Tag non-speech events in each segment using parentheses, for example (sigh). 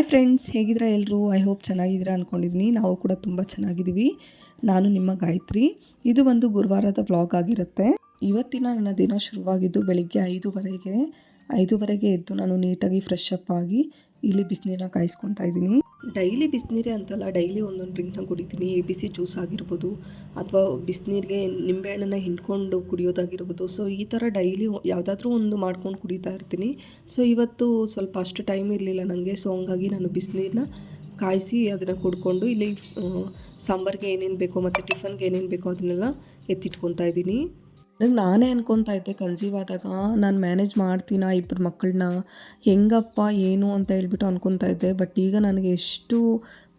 Hi friends ಹೇಗಿದ್ದೀರಾ ಎಲ್ಲರೂ I hope ಚೆನ್ನಾಗಿದ್ದೀರಾ ಅಂದ್ಕೊಂಡಿದ್ದೀನಿ ನಾವು ಕೂಡ ತುಂಬ ಚೆನ್ನಾಗಿದ್ದೀವಿ. ನಾನು ನಿಮ್ಮ ಗಾಯತ್ರಿ. ಇದು ಒಂದು ಗುರುವಾರದ ವ್ಲಾಗ್ ಆಗಿರುತ್ತೆ. ಇವತ್ತಿನ ನನ್ನ ದಿನ ಶುರುವಾಗಿದ್ದು ಬೆಳಿಗ್ಗೆ ಐದುವರೆಗೆ. ಐದುವರೆಗೆ ಎದ್ದು ನಾನು ನೀಟಾಗಿ ಫ್ರೆಶ್ ಅಪ್ ಆಗಿ ಇಲ್ಲಿ ಬಿಸಿನೀರನ್ನ ಕಾಯಿಸ್ಕೊತಾ ಇದ್ದೀನಿ. ಡೈಲಿ ಬಿಸಿನೀರೇ ಅಂತಲ್ಲ, ಡೈಲಿ ಒಂದೊಂದು ಡ್ರಿಂಕ್ನ ಕುಡಿತೀನಿ. ಎ, ಬಿ, ಸಿ, ಜ್ಯೂಸ್ ಆಗಿರ್ಬೋದು ಅಥವಾ ಬಿಸಿನೀರಿಗೆ ನಿಂಬೆಹಣ್ಣನ್ನು ಹಿಂಡ್ಕೊಂಡು ಕುಡಿಯೋದಾಗಿರ್ಬೋದು. ಸೊ, ಈ ಥರ ಡೈಲಿ ಯಾವುದಾದ್ರೂ ಒಂದು ಮಾಡ್ಕೊಂಡು ಕುಡಿತಾ ಇರ್ತೀನಿ. ಸೊ, ಇವತ್ತು ಸ್ವಲ್ಪ ಅಷ್ಟು ಟೈಮ್ ಇರಲಿಲ್ಲ ನನಗೆ ಸೊ, ಹಂಗಾಗಿ ನಾನು ಬಿಸಿನೀರನ್ನ ಕಾಯಿಸಿ ಅದನ್ನು ಕುಡ್ಕೊಂಡು ಇಲ್ಲಿ ಸಾಂಬಾರ್ಗೆ ಏನೇನು ಬೇಕೋ ಮತ್ತು ಟಿಫನ್ಗೆ ಏನೇನು ಬೇಕೋ ಅದನ್ನೆಲ್ಲ ಎತ್ತಿಟ್ಕೊತಾ ಇದ್ದೀನಿ. ನಂಗೆ ನಾನೇ ಅನ್ಕೊತಾ ಇದ್ದೆ, ಕನ್ಸೀವ್ ಆದಾಗ, ನಾನು ಮ್ಯಾನೇಜ್ ಮಾಡ್ತೀನ ಇಬ್ಬರು ಮಕ್ಕಳನ್ನ ಹೆಂಗಪ್ಪ, ಏನು ಅಂತ ಹೇಳ್ಬಿಟ್ಟು ಅನ್ಕೊತಾ ಇದ್ದೆ. ಬಟ್ ಈಗ ನನಗೆ ಎಷ್ಟು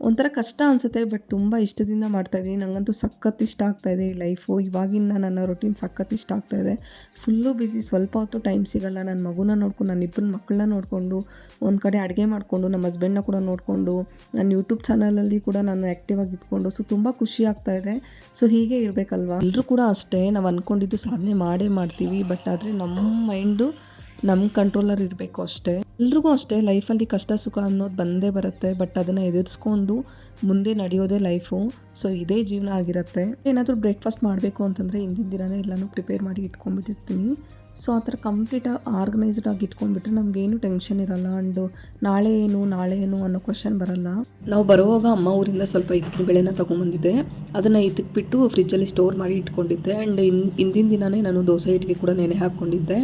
ಒಂಥರ ಕಷ್ಟ ಅನಿಸುತ್ತೆ, ಬಟ್ ತುಂಬ ಇಷ್ಟದಿಂದ ಮಾಡ್ತಾಯಿದ್ದೀನಿ ನನಗಂತೂ ಸಖತ್ ಇಷ್ಟ ಆಗ್ತಾಯಿದೆ ಈ ಲೈಫು ಇವಾಗಿನ ನನ್ನ ರೊಟೀನ್ ಸಖತ್ ಇಷ್ಟ ಆಗ್ತಾಯಿದೆ ಫುಲ್ಲು ಬ್ಯುಸಿ ಸ್ವಲ್ಪ ಹೊತ್ತು ಟೈಮ್ ಸಿಗಲ್ಲ. ನನ್ನ ಮಗುನ ನೋಡ್ಕೊಂಡು ನನ್ನ ಇಬ್ಬರು ಮಕ್ಕಳನ್ನ ನೋಡಿಕೊಂಡು, ಒಂದು ಕಡೆ ಅಡುಗೆ ಮಾಡಿಕೊಂಡು ನಮ್ಮ ಹಸ್ಬೆಂಡ್ನ ಕೂಡ ನೋಡಿಕೊಂಡು ನನ್ನ ಯೂಟ್ಯೂಬ್ ಚಾನಲಲ್ಲಿ ಕೂಡ ನಾನು ಆ್ಯಕ್ಟಿವ್ ಆಗಿ ಇದ್ಕೊಂಡು ಸೊ ತುಂಬ ಖುಷಿ ಆಗ್ತಾ ಇದೆ. ಸೊ ಹೀಗೆ ಇರಬೇಕಲ್ವಾ? ಎಲ್ಲರೂ ಕೂಡ ಅಷ್ಟೇ, ನಾವು ಅಂದ್ಕೊಂಡಿದ್ದು ಸಾಧನೆ ಮಾಡೇ ಮಾಡ್ತೀವಿ ಬಟ್ ಆದರೆ ನಮ್ಮ ಮೈಂಡು ನಮ್ಮ ಕಂಟ್ರೋಲರ್ ಇರಬೇಕು ಅಷ್ಟೇ. ಎಲ್ರಿಗೂ ಅಷ್ಟೇ ಲೈಫಲ್ಲಿ ಕಷ್ಟ ಸುಖ ಅನ್ನೋದು ಬಂದೇ ಬರುತ್ತೆ ಬಟ್ ಅದನ್ನು ಎದುರಿಸ್ಕೊಂಡು ಮುಂದೆ ನಡೆಯೋದೇ ಲೈಫು ಸೊ ಇದೇ ಜೀವನ ಆಗಿರುತ್ತೆ. ಏನಾದರೂ ಬ್ರೇಕ್ಫಾಸ್ಟ್ ಮಾಡಬೇಕು ಅಂತಂದರೆ ಹಿಂದಿನ ದಿನನೇ ಎಲ್ಲನೂ ಪ್ರಿಪೇರ್ ಮಾಡಿ ಇಟ್ಕೊಂಡ್ಬಿಟ್ಟಿರ್ತೀನಿ. ಸೊ ಆ ಥರ ಕಂಪ್ಲೀಟ್ ಆರ್ಗನೈಸ್ಡ್ ಆಗಿ ಇಟ್ಕೊಂಡ್ಬಿಟ್ರೆ ಏನು ಟೆನ್ಷನ್ ಇರಲ್ಲ. ಆ್ಯಂಡ್ ನಾಳೆ ಏನು ನಾಳೆ ಏನು ಅನ್ನೋ ಕ್ವಶನ್ ಬರಲ್ಲ. ನಾವು ಬರುವಾಗ ಅಮ್ಮ ಊರಿಂದ ಸ್ವಲ್ಪ ಇದಕ್ಕಿನ ಬೆಳೆನ ತೊಗೊಂಬಂದಿದ್ದೆ. ಅದನ್ನು ಇದಕ್ಬಿಟ್ಟು ಫ್ರಿಜ್ಜಲ್ಲಿ ಸ್ಟೋರ್ ಮಾಡಿ ಇಟ್ಕೊಂಡಿದ್ದೆ. ಆ್ಯಂಡ್ ಇನ್, ಹಿಂದಿನ ದಿನವೇ ನಾನು ದೋಸೆ ಇಟ್ಟಿಗೆ ಕೂಡ ನೆನೆ ಹಾಕ್ಕೊಂಡಿದ್ದೆ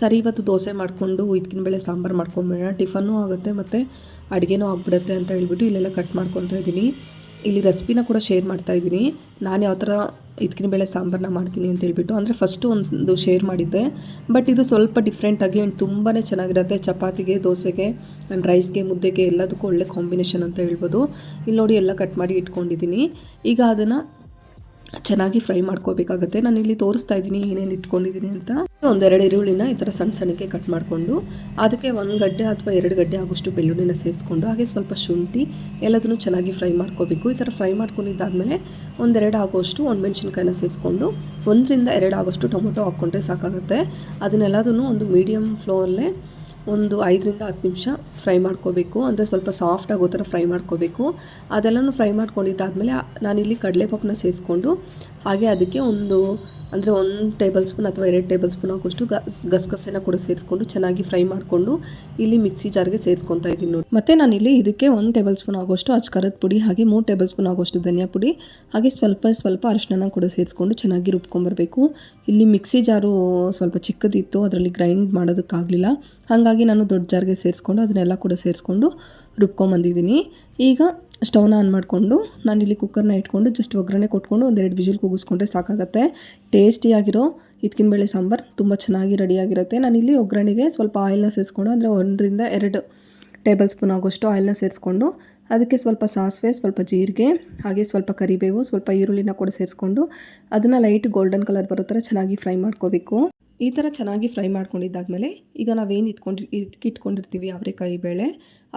ಸರಿ, ಇವತ್ತು ದೋಸೆ ಮಾಡಿಕೊಂಡು ಇದಕ್ಕಿನ ಬೇಳೆ ಸಾಂಬಾರು ಮಾಡ್ಕೊಂಬಿಡೋಣ. ಟಿಫನ್ನೂ ಆಗುತ್ತೆ ಮತ್ತು ಅಡುಗೆನೂ ಆಗಿಬಿಡುತ್ತೆ ಅಂತ ಹೇಳ್ಬಿಟ್ಟು ಇಲ್ಲೆಲ್ಲ ಕಟ್ ಮಾಡ್ಕೊತಾ ಇದ್ದೀನಿ. ಇಲ್ಲಿ ರೆಸಿಪಿನ ಕೂಡ ಶೇರ್ ಮಾಡ್ತಾ ಇದ್ದೀನಿ. ನಾನು ಯಾವ ಥರ ಇದಕ್ಕಿನ ಬೇಳೆ ಸಾಂಬಾರನ್ನ ಮಾಡ್ತೀನಿ ಅಂತ ಹೇಳ್ಬಿಟ್ಟು, ಅಂದರೆ ಫಸ್ಟು ಒಂದು ಶೇರ್ ಮಾಡಿದ್ದೆ. ಬಟ್ ಇದು ಸ್ವಲ್ಪ ಡಿಫ್ರೆಂಟಾಗಿ ಆ್ಯಂಡ್ ತುಂಬಾ ಚೆನ್ನಾಗಿರುತ್ತೆ. ಚಪಾತಿಗೆ, ದೋಸೆಗೆ ಆ್ಯಂಡ್ ರೈಸ್ಗೆ ಮುದ್ದೆಗೆ ಎಲ್ಲದಕ್ಕೂ ಒಳ್ಳೆ ಕಾಂಬಿನೇಷನ್ ಅಂತ ಹೇಳ್ಬೋದು. ಇಲ್ಲಿ ನೋಡಿ ಎಲ್ಲ ಕಟ್ ಮಾಡಿ ಇಟ್ಕೊಂಡಿದ್ದೀನಿ. ಈಗ ಅದನ್ನು ಚೆನ್ನಾಗಿ ಫ್ರೈ ಮಾಡ್ಕೋಬೇಕಾಗುತ್ತೆ. ನಾನು ಇಲ್ಲಿ ತೋರಿಸ್ತಾ ಇದ್ದೀನಿ, ಏನೇನು ಇಟ್ಕೊಂಡಿದ್ದೀನಿ ಅಂತ. ಒಂದೆರಡು ಈರುಳ್ಳಿನ ಈ ಥರ ಸಣ್ಣ ಸಣ್ಣಕ್ಕೆ ಕಟ್ ಮಾಡಿಕೊಂಡು, ಅದಕ್ಕೆ ಒಂದು ಗಡ್ಡೆ ಅಥವಾ ಎರಡು ಗಡ್ಡೆ ಆಗೋಷ್ಟು ಬೆಳ್ಳುಳ್ಳಿನ ಸೇರಿಸ್ಕೊಂಡು, ಹಾಗೆ ಸ್ವಲ್ಪ ಶುಂಠಿ, ಎಲ್ಲದನ್ನು ಚೆನ್ನಾಗಿ ಫ್ರೈ ಮಾಡ್ಕೋಬೇಕು. ಈ ಥರ ಫ್ರೈ ಮಾಡ್ಕೊಂಡಿದ್ದಾದಮೇಲೆ ಒಂದೆರಡು ಆಗೋಷ್ಟು ಒಣಮೆಣ್ಸಿನ್ಕಾಯಿನ ಸೇರಿಸ್ಕೊಂಡು, ಒಂದರಿಂದ ಎರಡು ಆಗೋಷ್ಟು ಟೊಮೊಟೊ ಹಾಕ್ಕೊಂಡ್ರೆ ಸಾಕಾಗುತ್ತೆ. ಅದನ್ನೆಲ್ಲದನ್ನು ಒಂದು ಮೀಡಿಯಮ್ ಫ್ಲೋರಲ್ಲೇ ಒಂದು ಐದರಿಂದ ಹತ್ತು ನಿಮಿಷ ಫ್ರೈ ಮಾಡ್ಕೋಬೇಕು. ಅಂದರೆ ಸ್ವಲ್ಪ ಸಾಫ್ಟ್ ಆಗೋ ಥರ ಫ್ರೈ ಮಾಡ್ಕೋಬೇಕು. ಅದೆಲ್ಲನೂ ಫ್ರೈ ಮಾಡ್ಕೊಂಡಿದ್ದಾದಮೇಲೆ, ನಾನಿಲ್ಲಿ ಕಡಲೆಪಪ್ಪನ್ನ ಸೇರಿಸ್ಕೊಂಡು ಹಾಗೆ ಅದಕ್ಕೆ ಒಂದು, ಅಂದರೆ ಒಂದು ಟೇಬಲ್ ಸ್ಪೂನ್ ಅಥವಾ ಎರಡು ಟೇಬಲ್ ಸ್ಪೂನ್ ಆಗೋಷ್ಟು ಗಸ್ ಗಸಗಸೆನ ಕೂಡ ಸೇರಿಸ್ಕೊಂಡು ಚೆನ್ನಾಗಿ ಫ್ರೈ ಮಾಡಿಕೊಂಡು ಇಲ್ಲಿ ಮಿಕ್ಸಿ ಜಾರ್ಗೆ ಸೇರಿಸ್ಕೊತಾ ಇದ್ದೀನಿ ನೋಡಿ. ಮತ್ತು ನಾನಿಲ್ಲಿ ಇದಕ್ಕೆ ಒಂದು ಟೇಬಲ್ ಸ್ಪೂನ್ ಆಗೋಷ್ಟು ಅಚ್ಕಾರದ ಪುಡಿ, ಹಾಗೆ ಮೂರು ಟೇಬಲ್ ಸ್ಪೂನ್ ಆಗೋಷ್ಟು ಧನಿಯಾ ಪುಡಿ, ಹಾಗೆ ಸ್ವಲ್ಪ ಸ್ವಲ್ಪ ಅರಿಶಿನ ಕೂಡ ಸೇರಿಸ್ಕೊಂಡು ಚೆನ್ನಾಗಿ ರುಬ್ಕೊಂಬರಬೇಕು. ಇಲ್ಲಿ ಮಿಕ್ಸಿ ಜಾರು ಸ್ವಲ್ಪ ಚಿಕ್ಕದಿತ್ತು, ಅದರಲ್ಲಿ ಗ್ರೈಂಡ್ ಮಾಡೋದಕ್ಕಾಗಲಿಲ್ಲ. ಹಾಗಾಗಿ ನಾನು ದೊಡ್ಡ ಜಾರ್ಗೆ ಸೇರಿಸ್ಕೊಂಡು ಅದನ್ನೆಲ್ಲ ಕೂಡ ಸೇರಿಸ್ಕೊಂಡು ರುಬ್ಕೊಂಬಂದಿದ್ದೀನಿ. ಈಗ ಸ್ಟವ್ನ ಆನ್ ಮಾಡಿಕೊಂಡು ಇಲ್ಲಿ ಕುಕ್ಕರ್ನ ಇಟ್ಕೊಂಡು ಜಸ್ಟ್ ಒಗ್ಗರಣೆ ಕೊಟ್ಕೊಂಡು ಒಂದೆರಡು ವಿಜಿಲ್ ಕೂಗಿಸ್ಕೊಂಡ್ರೆ ಸಾಕಾಗುತ್ತೆ. ಟೇಸ್ಟಿಯಾಗಿರೋ ಇದಕ್ಕಿನ ಬೇಳೆ ಸಾಂಬಾರು ತುಂಬ ಚೆನ್ನಾಗಿ ರೆಡಿಯಾಗಿರುತ್ತೆ ನಾನಿಲ್ಲಿ ಒಗ್ಗರಣೆಗೆ ಸ್ವಲ್ಪ ಆಯಿಲ್ನ ಸೇರಿಸ್ಕೊಂಡು ಅಂದರೆ ಒಂದರಿಂದ ಎರಡು ಟೇಬಲ್ ಸ್ಪೂನ್ ಆಗೋಷ್ಟು ಆಯಿಲ್ನ ಸೇರಿಸ್ಕೊಂಡು ಅದಕ್ಕೆ ಸ್ವಲ್ಪ ಸಾಸಿವೆ, ಸ್ವಲ್ಪ ಜೀರಿಗೆ, ಹಾಗೆ ಸ್ವಲ್ಪ ಕರಿಬೇವು, ಸ್ವಲ್ಪ ಈರುಳ್ಳಿನ ಕೂಡ ಸೇರಿಸ್ಕೊಂಡು ಅದನ್ನು ಲೈಟ್ ಗೋಲ್ಡನ್ ಕಲರ್ ಬರೋ ಥರ ಚೆನ್ನಾಗಿ ಫ್ರೈ ಮಾಡ್ಕೋಬೇಕು. ಈ ಥರ ಚೆನ್ನಾಗಿ ಫ್ರೈ ಮಾಡ್ಕೊಂಡಿದ್ದಾದಮೇಲೆ ಈಗ ನಾವೇನು ಇಟ್ಕೊಂಡು ಇದಕ್ಕಿಟ್ಕೊಂಡಿರ್ತೀವಿ ಅವರೆಕಾಯಿ ಬೇಳೆ.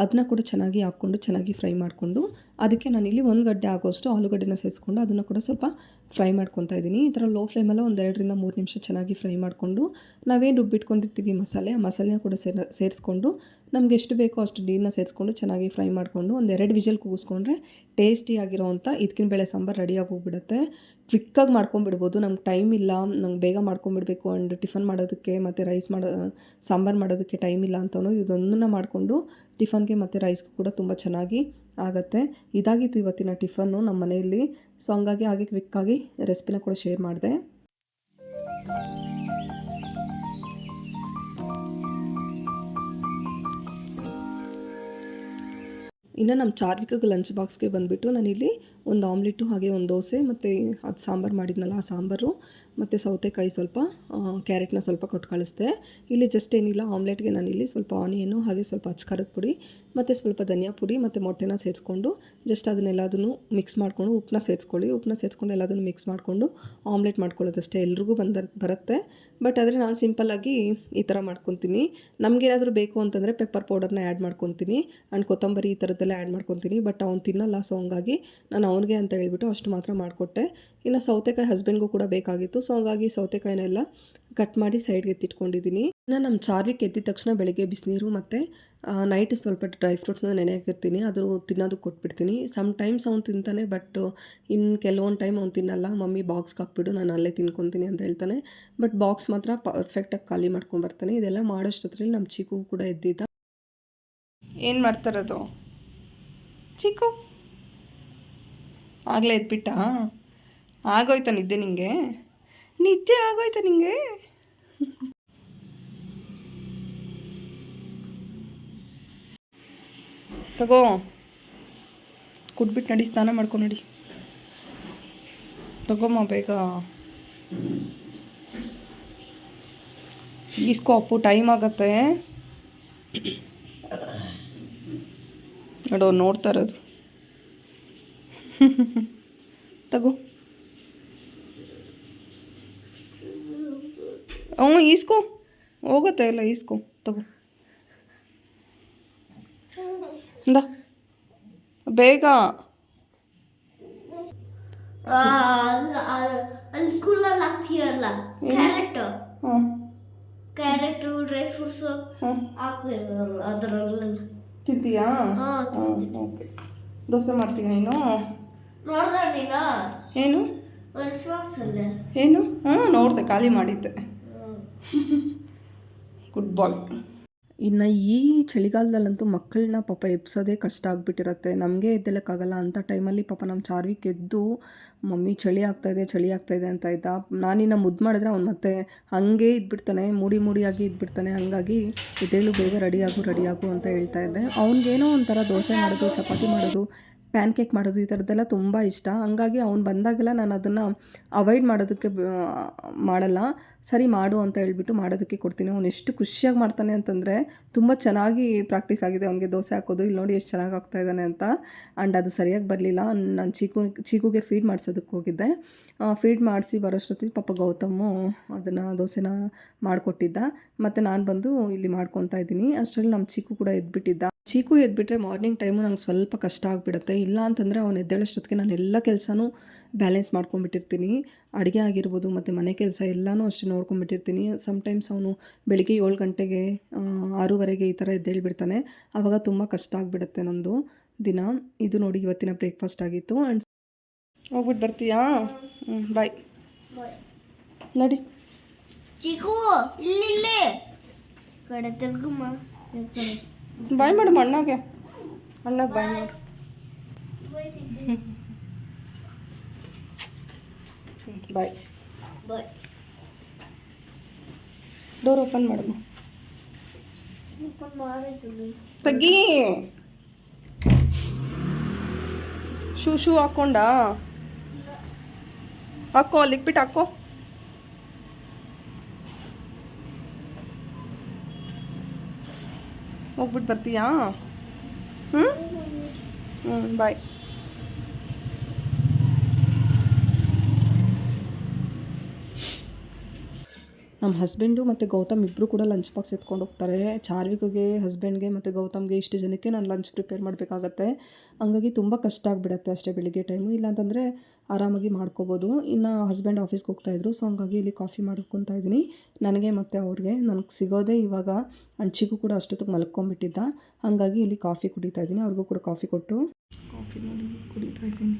ಅದನ್ನ ಕೂಡ ಚೆನ್ನಾಗಿ ಹಾಕ್ಕೊಂಡು, ಚೆನ್ನಾಗಿ ಫ್ರೈ ಮಾಡಿಕೊಂಡು, ಅದಕ್ಕೆ ನಾನಿಲ್ಲಿ ಒಂದು ಗಡ್ಡೆ ಆಗೋಷ್ಟು ಆಲೂಗಡ್ಡೆನ ಸೇರಿಸ್ಕೊಂಡು ಅದನ್ನು ಕೂಡ ಸ್ವಲ್ಪ ಫ್ರೈ ಮಾಡ್ಕೊತಾ ಇದ್ದೀನಿ. ಈ ಥರ ಲೋ ಫ್ಲೇಮಲ್ಲಿ ಒಂದು ಎರಡರಿಂದ ಮೂರು ನಿಮಿಷ ಚೆನ್ನಾಗಿ ಫ್ರೈ ಮಾಡಿಕೊಂಡು, ನಾವೇನು ರುಬ್ಬಿಟ್ಕೊಂಡಿರ್ತೀವಿ ಮಸಾಲೆ, ಆ ಮಸಾಲೆನ ಕೂಡ ಸೇರ, ಸೇರಿಸ್ಕೊಂಡು, ನಮ್ಗೆ ಎಷ್ಟು ಬೇಕೋ ಅಷ್ಟು ನೀರನ್ನ ಸೇರಿಸ್ಕೊಂಡು ಚೆನ್ನಾಗಿ ಫ್ರೈ ಮಾಡಿಕೊಂಡು, ಒಂದು ಎರಡು ವಿಜಲ್ ಕೂಗಿಸ್ಕೊಂಡ್ರೆ ಟೇಸ್ಟಿಯಾಗಿರೋವಂಥ ಇದಕ್ಕಿನ ಬೇಳೆ ಸಾಂಬಾರು ರೆಡಿಯಾಗಿ ಹೋಗ್ಬಿಡುತ್ತೆ ಕ್ವಿಕ್ಕಾಗಿ ಮಾಡ್ಕೊಂಬಿಡ್ಬೋದು ನಮ್ಗೆ ಟೈಮ್ ಇಲ್ಲ, ನಂಗೆ ಬೇಗ ಮಾಡ್ಕೊಂಬಿಡ್ಬೇಕು ಆ್ಯಂಡ್ ಟಿಫನ್ ಮಾಡೋದಕ್ಕೆ ಮತ್ತು ರೈಸ್ ಮಾಡೋ, ಸಾಂಬಾರು ಮಾಡೋದಕ್ಕೆ ಟೈಮ್ ಇಲ್ಲ ಅಂತಲೂ ಇದೊಂದನ್ನು ಮಾಡಿಕೊಂಡು ಟಿಫನ್ಗೆ ಮತ್ತು ರೈಸ್ಗೂ ಕೂಡ ತುಂಬ ಚೆನ್ನಾಗಿ ಆಗುತ್ತೆ. ಇದಾಗಿತ್ತು ಇವತ್ತಿನ ಟಿಫನ್ನು ನಮ್ಮ ಮನೆಯಲ್ಲಿ. ಸೊ, ಹಂಗಾಗಿ ಹಾಗೆ ಕ್ವಿಕ್ಕಾಗಿ ರೆಸಿಪಿನ ಕೂಡ ಶೇರ್ ಮಾಡಿದೆ. ಇನ್ನು ನಮ್ಮ ಚಾರ್ವಿಕ ಲಂಚ್ ಬಾಕ್ಸ್ಗೆ ಬಂದುಬಿಟ್ಟು ನಾನಿಲ್ಲಿ ಒಂದು ಆಮ್ಲೆಟು ಹಾಗೆ ಒಂದು ದೋಸೆ ಮತ್ತು ಅದು ಸಾಂಬಾರು ಮಾಡಿದ್ನಲ್ಲ ಆ ಸಾಂಬಾರು ಮತ್ತು ಸೌತೆಕಾಯಿ ಸ್ವಲ್ಪ ಕ್ಯಾರೆಟ್ನ ಸ್ವಲ್ಪ ಕೊಟ್ಟು ಕಳಿಸ್ದೆ. ಇಲ್ಲಿ ಜಸ್ಟ್ ಏನಿಲ್ಲ, ಆಮ್ಲೆಟ್ಗೆ ಇಲ್ಲಿ ಸ್ವಲ್ಪ ಆನಿಯನು ಹಾಗೆ ಸ್ವಲ್ಪ ಅಚ್ಕಾರದ ಪುಡಿ ಮತ್ತು ಸ್ವಲ್ಪ ಧನಿಯಾ ಪುಡಿ ಮತ್ತು ಮೊಟ್ಟೆನ ಸೇರಿಸ್ಕೊಂಡು ಜಸ್ಟ್ ಅದನ್ನೆಲ್ಲದನ್ನು ಮಿಕ್ಸ್ ಮಾಡಿಕೊಂಡು ಉಪ್ಪನ್ನ ಸೇರಿಸ್ಕೊಳ್ಳಿ. ಉಪ್ಪನ್ನ ಸೇರಿಸ್ಕೊಂಡು ಎಲ್ಲದನ್ನು ಮಿಕ್ಸ್ ಮಾಡಿಕೊಂಡು ಆಮ್ಲೆಟ್ ಮಾಡ್ಕೊಳ್ಳೋದಷ್ಟೇ ಎಲ್ರಿಗೂ ಬಂದ ಬರುತ್ತೆ. ಬಟ್ ಆದರೆ ನಾನು ಸಿಂಪಲ್ಲಾಗಿ ಈ ಥರ ಮಾಡ್ಕೊತೀನಿ. ನಮಗೇನಾದರೂ ಬೇಕು ಅಂತಂದರೆ ಪೆಪ್ಪರ್ ಪೌಡರ್ನ ಆ್ಯಡ್ ಮಾಡ್ಕೊತೀನಿ. ಆ್ಯಂಡ್ ಕೊತ್ತಂಬರಿ ಈ ಥರದ್ದೆಲ್ಲ ಆ್ಯಡ್ ಮಾಡ್ಕೊತೀನಿ. ಬಟ್ ಅವ್ನು ತಿನ್ನಲ್ಲ ಸೊ ಹಂಗಾಗಿ ನಾನು ಅವನಿಗೆ ಅಂತ ಹೇಳ್ಬಿಟ್ಟು ಅಷ್ಟು ಮಾತ್ರ ಮಾಡಿಕೊಟ್ಟೆ. ಇನ್ನು ಸೌತೆಕಾಯಿ ಹಸ್ಬೆಂಡ್ಗೂ ಕೂಡ ಬೇಕಾಗಿತ್ತು. ಸೊ ಹಂಗಾಗಿ ಸೌತೆಕಾಯಿನೆಲ್ಲ ಕಟ್ ಮಾಡಿ ಸೈಡ್ಗೆ ಎತ್ತಿಟ್ಕೊಂಡಿದ್ದೀನಿ ಇನ್ನು ನಮ್ಮ ಚಾರ್ವಿಕ್ ಎದ್ದಿದ ತಕ್ಷಣ ಬೆಳಗ್ಗೆ ಬಿಸಿನೀರು ಮತ್ತು ನೈಟ್ ಸ್ವಲ್ಪ ಡ್ರೈ ಫ್ರೂಟ್ಸ್ನ ನೆನೆ ಹಾಕಿರ್ತೀನಿ ಅದು ತಿನ್ನೋದಕ್ಕೆ ಕೊಟ್ಬಿಡ್ತೀನಿ. ಸಮ್ ಟೈಮ್ಸ್ ಅವ್ನು ತಿಂತಾನೆ ಬಟ್ ಇನ್ನು ಕೆಲವೊಂದು ಟೈಮ್ ಅವ್ನು ತಿನ್ನಲ್ಲ. ಮಮ್ಮಿ ಬಾಕ್ಸ್ಗೆ ಹಾಕ್ಬಿಡು, ನಾನು ಅಲ್ಲೇ ತಿನ್ಕೊತೀನಿ ಅಂತ ಹೇಳ್ತಾನೆ. ಬಟ್ ಬಾಕ್ಸ್ ಮಾತ್ರ ಪರ್ಫೆಕ್ಟಾಗಿ ಖಾಲಿ ಮಾಡ್ಕೊಂಬರ್ತಾನೆ ಇದೆಲ್ಲ ಮಾಡೋಷ್ಟೊತ್ತರಲ್ಲಿ ನಮ್ಮ ಚಿಕ್ಕು ಕೂಡ ಎದ್ದಿದ್ದ. ಏನು ಮಾಡ್ತಾರದು? ಚಿಕ್ಕು? ಆಗಲೇ ಎದ್ಬಿಟ್ಟ? ಆಗೋಯ್ತಾ ನಿದ್ದೆ ನಿಂಗೆ? ನಿದ್ದೆ ಆಗೋಯ್ತಾ ನಿಂಗೆ? ತಗೋ ಕುಟ್ಬಿಟ್ಟು ನಡಿ, ಸ್ನಾನ ಮಾಡ್ಕೊಂಡು ನಡಿ. ತಗೋಮ್ಮ ಬೇಗ. ಈಸ್ಕೋ ಅಪ್ಪು, ಟೈಮ್ ಆಗತ್ತೆ. ನೋಡೋ, ನೋಡ್ತಾ ಇರೋದು. (laughs) ತಗೋ. ಹ್ಞೂ ಈಸ್ಕೋ. ಹೋಗುತ್ತೆ ಎಲ್ಲ ಈಸ್ಕೋ. ತಗೋ. ಇಂದ ಬೇಗ. ಅಲ್ಲಿ ಸ್ಕೂಲಲ್ಲಿ ಹಾಕ್ತೀಯಲ್ಲ ಕ್ಯಾರೆಟ್ ಕ್ಯಾರೆಟು ಡ್ರೈ ಫ್ರೂಟ್ಸು ಹಾಂ ಹಾಕು ಅದರಲ್ಲಿ ತಿಂತೀಯಾ? ಓಕೆ. ದೋಸೆ ಮಾಡ್ತೀನಿ ನೀನು? ನೋಡ್ದ ನೀನು ಏನು ಬಾಕ್ಸಲ್ಲಿ ಏನು? ಹಾಂ ನೋಡಿದೆ ಖಾಲಿ ಮಾಡಿದ್ದೆ. ಗುಡ್ ಬಾಯ್ ಇನ್ನು ಈ ಚಳಿಗಾಲದಲ್ಲಂತೂ ಮಕ್ಕಳನ್ನ ಪಾಪ ಎಬ್ಸೋದೇ ಕಷ್ಟ ಆಗಿಬಿಟ್ಟಿರತ್ತೆ. ನಮಗೆ ಎದ್ದೇಳೋಕ್ಕಾಗಲ್ಲ. ಅಂಥ ಟೈಮಲ್ಲಿ ಪಾಪ ನಮ್ಮ ಚಾರ್ವಿಕ್ ಎದ್ದು ಮಮ್ಮಿ ಚಳಿ ಆಗ್ತಾಯಿದೆ ಚಳಿ ಆಗ್ತಾಯಿದೆ ಅಂತ ಇದ್ದ. ನಾನಿನ್ನ ಮುದ್ದು ಮಾಡಿದ್ರೆ ಅವ್ನು ಮತ್ತೆ ಹಾಗೆ ಇದ್ಬಿಡ್ತಾನೆ. ಮೂಡಿ ಮೂಡಿಯಾಗಿ ಇದ್ಬಿಡ್ತಾನೆ. ಹಾಗಾಗಿ ಎದ್ದೇಳು ಬೇಗ ರೆಡಿಯಾಗು ರೆಡಿಯಾಗು ಅಂತ ಹೇಳ್ತಾ ಇದ್ದೆ. ಅವ್ನಿಗೇನೋ ಒಂಥರ ದೋಸೆ ಮಾಡೋದು ಚಪಾತಿ ಮಾಡೋದು ಪ್ಯಾನ್ ಕೇಕ್ ಮಾಡೋದು ಈ ಥರದ್ದೆಲ್ಲ ತುಂಬ ಇಷ್ಟ. ಹಂಗಾಗಿ ಅವ್ನು ಬಂದಾಗೆಲ್ಲ ನಾನು ಅದನ್ನು ಅವಾಯ್ಡ್ ಮಾಡೋದಕ್ಕೆ ಮಾಡಲ್ಲ. ಸರಿ ಮಾಡು ಅಂತ ಹೇಳ್ಬಿಟ್ಟು ಮಾಡೋದಕ್ಕೆ ಕೊಡ್ತೀನಿ. ಅವ್ನು ಎಷ್ಟು ಖುಷಿಯಾಗಿ ಮಾಡ್ತಾನೆ ಅಂತಂದರೆ ತುಂಬ ಚೆನ್ನಾಗಿ ಪ್ರಾಕ್ಟೀಸ್ ಆಗಿದೆ. ಅವನಿಗೆ ದೋಸೆ ಹಾಕೋದು, ಇಲ್ಲಿ ನೋಡಿ ಎಷ್ಟು ಚೆನ್ನಾಗಿ ಆಗ್ತಾ ಇದ್ದಾನೆ ಅಂತ. ಆ್ಯಂಡ್ ಅದು ಸರಿಯಾಗಿ ಬರಲಿಲ್ಲ. ನಾನು ಚೀಕು, ಚೀಕುಗೆ ಫೀಡ್ ಮಾಡಿಸೋದಕ್ಕೆ ಹೋಗಿದ್ದೆ. ಫೀಡ್ ಮಾಡಿಸಿ ಬರೋಷ್ಟೊತ್ತಿಗೆ ಪಾಪ ಗೌತಮ್ಮು ಅದನ್ನು ದೋಸೆನ ಮಾಡಿಕೊಟ್ಟಿದ್ದ. ಮತ್ತು ನಾನು ಬಂದು ಇಲ್ಲಿ ಮಾಡ್ಕೊತಾ ಇದ್ದೀನಿ. ಅಷ್ಟರಲ್ಲಿ ನಮ್ಮ ಚೀಕು ಕೂಡ ಎದ್ಬಿಟ್ಟಿದ್ದ. ಚೀಕು ಎದ್ಬಿಟ್ರೆ ಮಾರ್ನಿಂಗ್ ಟೈಮು ನಂಗೆ ಸ್ವಲ್ಪ ಕಷ್ಟ ಆಗಿಬಿಡುತ್ತೆ. ಇಲ್ಲ ಅಂತಂದರೆ ಅವ್ನು ಎದ್ದೇಳಷ್ಟೊತ್ತಿಗೆ ನಾನು ಎಲ್ಲ ಕೆಲಸನೂ ಬ್ಯಾಲೆನ್ಸ್ ಮಾಡ್ಕೊಂಬಿಟ್ಟಿರ್ತೀನಿ ಅಡುಗೆ ಆಗಿರ್ಬೋದು ಮತ್ತು ಮನೆ ಕೆಲಸ ಎಲ್ಲನೂ ಅಷ್ಟೇ ನೋಡ್ಕೊಂಬಿಟ್ಟಿರ್ತೀನಿ ಸಮ್ಟೈಮ್ಸ್ ಅವನು ಬೆಳಿಗ್ಗೆ ಏಳು ಗಂಟೆಗೆ ಆರೂವರೆಗೆ ಈ ಥರ ಎದ್ದೇಳ್ಬಿಡ್ತಾನೆ. ಆವಾಗ ತುಂಬ ಕಷ್ಟ ಆಗಿಬಿಡುತ್ತೆ ನಂದು ದಿನ. ಇದು ನೋಡಿ ಇವತ್ತಿನ ಬ್ರೇಕ್ಫಾಸ್ಟ್ ಆಗಿತ್ತು. ಆ್ಯಂಡ್ ಹೋಗ್ಬಿಟ್ಟು ಬರ್ತೀಯಾ? ಹ್ಞೂ ಬಾಯ್ ನಡಿ. ಚಿಕ್ಕು ಇಲ್ಲಿ ಇಲ್ಲಿ ಕಡೆ ತೆಗ್ಗಮ್ಮ ಈ ಕಡೆ ಬಾಯ್ ಮಾಡು ಅಣ್ಣಗೆ ಅಣ್ಣಗೆ ಬಾಯ್ ಮಾಡು ಬಾಯ್ ಬಾಯ್ ಡೋರ್ ಓಪನ್ ಮಾಡಮ್ಮ ಮಾಡಿದ್ದೀನಿ ತಗ್ಗಿ ಶೂ ಶೂ ಹಾಕ್ಕೊಂಡಾ ಹಾಕೋ ಲಿಕ್ಬಿಟ್ಟು ಹಾಕೋ ಹೋಗ್ಬಿಟ್ಟು ಬರ್ತೀಯಾ ಹ್ಞೂ ಹ್ಞೂ ಬಾಯ್ ನಮ್ಮ ಹಸ್ಬೆಂಡು ಮತ್ತು ಗೌತಮ್ ಇಬ್ಬರು ಕೂಡ ಲಂಚ್ ಬಾಕ್ಸ್ ಎತ್ಕೊಂಡು ಹೋಗ್ತಾರೆ. ಚಾರ್ವಿಕಗೆ ಹಸ್ಬೆಂಡ್ಗೆ ಮತ್ತು ಗೌತಮ್ಗೆ ಇಷ್ಟು ಜನಕ್ಕೆ ನಾನು ಲಂಚ್ ಪ್ರಿಪೇರ್ ಮಾಡಬೇಕಾಗತ್ತೆ. ಹಂಗಾಗಿ ತುಂಬ ಕಷ್ಟ ಆಗಿಬಿಡತ್ತೆ ಅಷ್ಟೇ ಬೆಳಿಗ್ಗೆ ಟೈಮು ಇಲ್ಲಾಂತಂದರೆ ಆರಾಮಾಗಿ ಮಾಡ್ಕೋಬೋದು. ಇನ್ನು ಹಸ್ಬೆಂಡ್ ಆಫೀಸ್ಗೆ ಹೋಗ್ತಾಯಿದ್ರು ಸೊ ಹಂಗಾಗಿ ಇಲ್ಲಿ ಕಾಫಿ ಮಾಡ್ಕೊತಾ ಇದ್ದೀನಿ. ನನಗೆ ಮತ್ತು ಅವ್ರಿಗೆ. ನನಗೆ ಸಿಗೋದೇ ಇವಾಗ ಅಂಚಿಗೂ ಕೂಡ ಅಷ್ಟೊತ್ತಿಗೆ ಮಲ್ಕೊಂಬಿಟ್ಟಿದ್ದ. ಹಾಗಾಗಿ ಇಲ್ಲಿ ಕಾಫಿ ಕುಡಿತಾ ಇದ್ದೀನಿ. ಅವ್ರಿಗೂ ಕೂಡ ಕಾಫಿ ಕೊಟ್ಟು ಕಾಫಿ ಮಾಡಿ ಕುಡಿತಾ ಇದ್ದೀನಿ.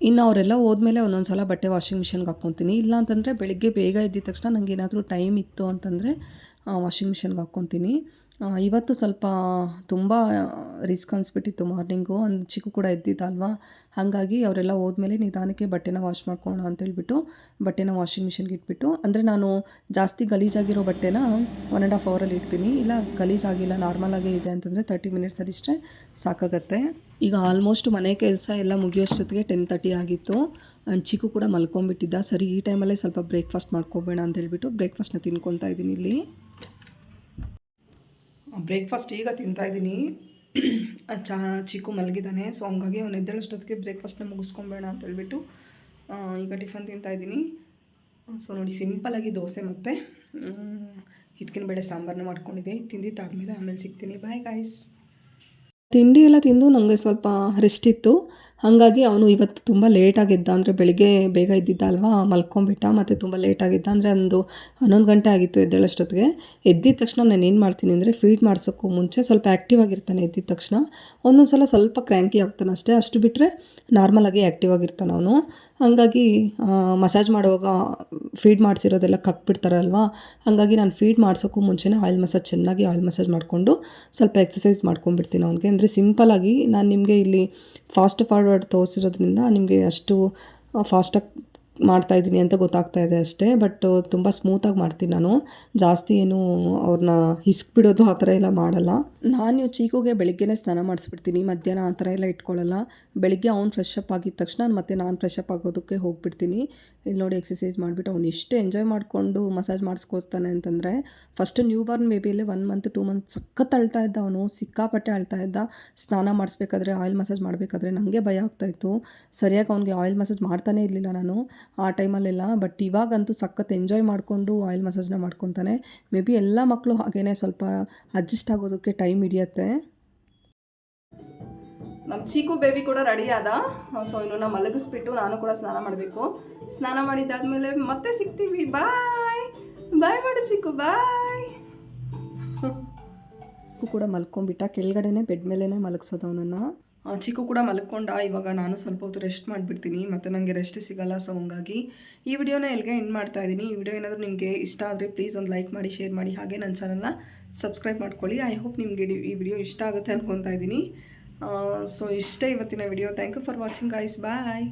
ಇನ್ನು ಅವರೆಲ್ಲ ಹೋದ್ಮೇಲೆ ಒಂದೊಂದು ಸಲ ಬಟ್ಟೆ ವಾಷಿಂಗ್ ಮಿಷನ್ಗೆ ಹಾಕ್ಕೊತೀನಿ. ಇಲ್ಲ ಅಂತಂದರೆ ಬೆಳಿಗ್ಗೆ ಬೇಗ ಎದ್ದಿದ ತಕ್ಷಣ ನನಗೆ ಏನಾದರೂ ಟೈಮ್ ಇತ್ತು ಅಂತಂದರೆ ವಾಷಿಂಗ್ ಮಿಷನ್ಗೆ ಹಾಕ್ಕೊತೀನಿ. ಇವತ್ತು ಸ್ವಲ್ಪ ತುಂಬ ರಿಸ್ಕ್ ಅನಿಸ್ಬಿಟ್ಟಿತ್ತು ಮಾರ್ನಿಂಗು. ಒಂದು ಚಿಕ್ಕು ಕೂಡ ಎದ್ದಿದ್ದಲ್ವಾ? ಹಾಗಾಗಿ ಅವರೆಲ್ಲ ಹೋದ್ಮೇಲೆ ನಿಧಾನಕ್ಕೆ ಬಟ್ಟೆನ ವಾಶ್ ಮಾಡ್ಕೊಳ್ಳೋಣ ಅಂತೇಳ್ಬಿಟ್ಟು ಬಟ್ಟೆನ ವಾಷಿಂಗ್ ಮಿಷಿನ್ಗೆ ಇಟ್ಬಿಟ್ಟು, ಅಂದರೆ ನಾನು ಜಾಸ್ತಿ ಗಲೀಜಾಗಿರೋ ಬಟ್ಟೆನ ಒನ್ ಆ್ಯಂಡ್ ಹಾಫ್ ಅವರಲ್ಲಿ ಇಡ್ತೀನಿ. ಇಲ್ಲ ಗಲೀಜಾಗಿಲ್ಲ ನಾರ್ಮಲಾಗೇ ಇದೆ ಅಂತಂದರೆ ತರ್ಟಿ ಮಿನಿಟ್ಸ್ ಇಷ್ಟೇ ಸಾಕಾಗತ್ತೆ. ಈಗ ಆಲ್ಮೋಸ್ಟ್ ಮನೆ ಕೆಲಸ ಎಲ್ಲ ಮುಗಿಯೋಷ್ಟೊತ್ತಿಗೆ ಟೆನ್ ತರ್ಟಿ ಆಗಿತ್ತು. ಚಿಕ್ಕು ಕೂಡ ಮಲ್ಕೊಂಬಿಟ್ಟಿದ್ದ ಸರಿ, ಈ ಟೈಮಲ್ಲೇ ಸ್ವಲ್ಪ ಬ್ರೇಕ್ಫಾಸ್ಟ್ ಮಾಡ್ಕೋಬೇಡ ಅಂತ ಹೇಳ್ಬಿಟ್ಟು ಬ್ರೇಕ್ಫಾಸ್ಟ್ನ ತಿನ್ಕೊತಾ ಇದ್ದೀನಿ ಇಲ್ಲಿ. ಬ್ರೇಕ್ಫಾಸ್ಟ್ ಈಗ ತಿಂತಾ ಇದ್ದೀನಿ. ಚಾ ಚಿಕ್ಕು ಮಲಗಿದ್ದಾನೆ ಸೊ ಹಂಗಾಗಿ ಅವ್ನು ಎದ್ದೇಳಷ್ಟೊತ್ತಿಗೆ ಬ್ರೇಕ್ಫಾಸ್ಟ್ನ ಮುಗಿಸ್ಕೊಂಬೇಡ ಅಂತ ಹೇಳ್ಬಿಟ್ಟು ಈಗ ಟಿಫನ್ ತಿಂತಾ ಇದ್ದೀನಿ. ಸೊ ನೋಡಿ ಸಿಂಪಲಾಗಿ ದೋಸೆ ಮತ್ತು ಇದಕ್ಕಿನ ಬೇಳೆ ಸಾಂಬಾರನ್ನ ಮಾಡ್ಕೊಂಡಿದ್ದೆ. ತಿಂದಿದ್ದಾದಮೇಲೆ ಆಮೇಲೆ ಸಿಗ್ತೀನಿ. ಬಾಯ್ ಗಾಯ್ಸ್ ತಿಂಡಿ ಎಲ್ಲ ತಿಂದು ನನಗೆ ಸ್ವಲ್ಪ ರೆಸ್ಟ್ ಇತ್ತು. ಹಾಗಾಗಿ ಅವನು ಇವತ್ತು ತುಂಬ ಲೇಟಾಗಿದ್ದ ಅಂದರೆ ಬೆಳಿಗ್ಗೆ ಬೇಗ ಇದ್ದಿದ್ದ ಅಲ್ವಾ? ಮಲ್ಕೊಂಬಿಟ್ಟ ಮತ್ತು ತುಂಬ ಲೇಟಾಗಿದ್ದ ಅಂದರೆ ಒಂದು ಹನ್ನೊಂದು ಗಂಟೆ ಆಗಿತ್ತು ಎದ್ದೇಳೋಷ್ಟೊತ್ತಿಗೆ. ಎದ್ದಿದ ತಕ್ಷಣ ನಾನು ಏನು ಮಾಡ್ತೀನಿ ಅಂದರೆ ಫೀಡ್ ಮಾಡ್ಸೋಕ್ಕೂ ಮುಂಚೆ ಸ್ವಲ್ಪ ಆ್ಯಕ್ಟಿವ್ ಆಗಿರ್ತಾನೆ ಎದ್ದಿದ ತಕ್ಷಣ. ಒಂದೊಂದು ಸಲ ಸ್ವಲ್ಪ ಕ್ರ್ಯಾಂಕಿ ಆಗ್ತಾನೆ ಅಷ್ಟೇ. ಅಷ್ಟು ಬಿಟ್ಟರೆ ನಾರ್ಮಲಾಗಿ ಆ್ಯಕ್ಟಿವ್ ಆಗಿರ್ತಾನೆ ಅವನು. ಹಾಗಾಗಿ ಮಸಾಜ್ ಮಾಡುವಾಗ ಫೀಡ್ ಮಾಡಿಸಿರೋದೆಲ್ಲ ಕಕ್ಬಿಡ್ತಾರಲ್ವಾ? ಹಾಗಾಗಿ ನಾನು ಫೀಡ್ ಮಾಡ್ಸೋಕ್ಕೂ ಮುಂಚೆನೇ ಆಯಿಲ್ ಮಸಾಜ್ ಚೆನ್ನಾಗಿ ಆಯಿಲ್ ಮಸಾಜ್ ಮಾಡಿಕೊಂಡು ಸ್ವಲ್ಪ ಎಕ್ಸಸೈಸ್ ಮಾಡ್ಕೊಂಡ್ಬಿಡ್ತೀನಿ ಅವನಿಗೆ. ಅಂದರೆ ಸಿಂಪಲಾಗಿ ನಾನು ನಿಮಗೆ ಇಲ್ಲಿ ಫಾಸ್ಟ್ ಫಾರ್ವರ್ಡ್ ತೋರಿಸಿರೋದ್ರಿಂದ ನಿಮಗೆ ಅಷ್ಟು ಫಾಸ್ಟಾಗಿ ಮಾಡ್ತಾಯಿದ್ದೀನಿ ಅಂತ ಗೊತ್ತಾಗ್ತಾ ಇದೆ ಅಷ್ಟೇ ಬಟ್ ತುಂಬ ಸ್ಮೂತಾಗಿ ಮಾಡ್ತೀನಿ ನಾನು. ಜಾಸ್ತಿ ಏನು ಅವ್ರನ್ನ ಹಿಸ್ಕ್ಬಿಡೋದು ಆ ಥರ ಎಲ್ಲ ಮಾಡಲ್ಲ. ನಾನು ಚೀಕುಗೆ ಬೆಳಿಗ್ಗೆನೇ ಸ್ನಾನ ಮಾಡಿಸ್ಬಿಡ್ತೀನಿ, ಮಧ್ಯಾಹ್ನ ಆ ಥರ ಎಲ್ಲ ಇಟ್ಕೊಳ್ಳಲ್ಲ. ಬೆಳಿಗ್ಗೆ ಅವ್ನು ಫ್ರೆಶ್ ಅಪ್ ಆಗಿದ ತಕ್ಷಣ ಮತ್ತೆ ನಾನು ಫ್ರೆಶ್ ಅಪ್ ಆಗೋದಕ್ಕೆ ಹೋಗ್ಬಿಡ್ತೀನಿ. ಇಲ್ಲಿ ನೋಡಿ ಎಕ್ಸಸೈಸ್ ಮಾಡಿಬಿಟ್ಟು ಅವ್ನು ಎಷ್ಟು ಎಂಜಾಯ್ ಮಾಡಿಕೊಂಡು ಮಸಾಜ್ ಮಾಡಿಸ್ಕೊತಾನೆ ಅಂತಂದರೆ ಫಸ್ಟ್ ನ್ಯೂ ಬಾರ್ನ್ ಬೇಬಿಯಲ್ಲಿ ಒನ್ ಮಂತ್ ಟೂ ಮಂತ್ ಸಖತ್ ಅಳ್ತಾ ಇದ್ದ ಅವನು, ಸಿಕ್ಕಾಪಟ್ಟೆ ಅಳ್ತಾ ಇದ್ದ. ಸ್ನಾನ ಮಾಡಿಸ್ಬೇಕಾದ್ರೆ ಆಯಿಲ್ ಮಸಾಜ್ ಮಾಡಬೇಕಾದ್ರೆ ನನಗೆ ಭಯ ಆಗ್ತಾಯಿತ್ತು ಸರಿಯಾಗಿ ಅವ್ನಿಗೆ ಆಯಿಲ್ ಮಸಾಜ್ ಮಾಡ್ತಾನೇ ಇರಲಿಲ್ಲ ನಾನು. ಆ ಟೈಮಲ್ಲೆಲ್ಲ ಬಟ್ ಇವಾಗಂತೂ ಸಖತ್ ಎಂಜಾಯ್ ಮಾಡಿಕೊಂಡು ಆಯಿಲ್ ಮಸಾಜ್ನ ಮಾಡ್ಕೊತಾನೆ. ಮೇ ಬಿ ಎಲ್ಲ ಮಕ್ಕಳು ಹಾಗೇ ಸ್ವಲ್ಪ ಅಡ್ಜಸ್ಟ್ ಆಗೋದಕ್ಕೆ ಟೈಮ್ ಹಿಡಿಯತ್ತೆ. ನಮ್ಮ ಚೀಕು ಬೇಬಿ ಕೂಡ ರೆಡಿ ಆದ. ಸೊ ಇನ್ನು ಮಲಗಿಸ್ಬಿಟ್ಟು ನಾನು ಕೂಡ ಸ್ನಾನ ಮಾಡಬೇಕು. ಸ್ನಾನ ಮಾಡಿದ್ದಾದ್ಮೇಲೆ ಮತ್ತೆ ಸಿಗ್ತೀವಿ. ಬಾಯ್ ಬಾಯ್ ಮಾಡು ಚಿಕ್ಕು ಬಾಯ್ (laughs) ಕೂಡ ಮಲ್ಕೊಂಡ್ಬಿಟ್ಟ. ಕೆಳಗಡೆನೆ ಬೆಡ್ ಮೇಲೇ ಮಲಗಿಸೋದು ಅವನನ್ನು. ಚಿಕ್ಕು ಕೂಡ ಮಲ್ಕೊಂಡ, ಇವಾಗ ನಾನು ಸ್ವಲ್ಪ ಹೊತ್ತು ರೆಸ್ಟ್ ಮಾಡಿಬಿಡ್ತೀನಿ ಮತ್ತು ನನಗೆ ರೆಸ್ಟ್ ಸಿಗಲ್ಲ ಸೊ ಹಂಗಾಗಿ ಈ ವಿಡಿಯೋನ ಎಲ್ಲಿಗೆ ಎಂಡ್ ಮಾಡ್ತಾ ಇದ್ದೀನಿ. ಈ ವಿಡಿಯೋ ಏನಾದರೂ ನಿಮಗೆ ಇಷ್ಟ ಆದರೆ ಪ್ಲೀಸ್ ಒಂದು ಲೈಕ್ ಮಾಡಿ ಶೇರ್ ಮಾಡಿ, ಹಾಗೆ ನನ್ನ ಚಾನಲ್ನ ಸಬ್ಸ್ಕ್ರೈಬ್ ಮಾಡ್ಕೊಳ್ಳಿ. ಐ ಹೋಪ್ ನಿಮಗೆ ಈ ವಿಡಿಯೋ ಇಷ್ಟ ಆಗುತ್ತೆ ಅನ್ಕೊತಾ ಇದ್ದೀನಿ. ಸೊ ಇಷ್ಟೇ ಇವತ್ತಿನ video. Thank you for watching guys bye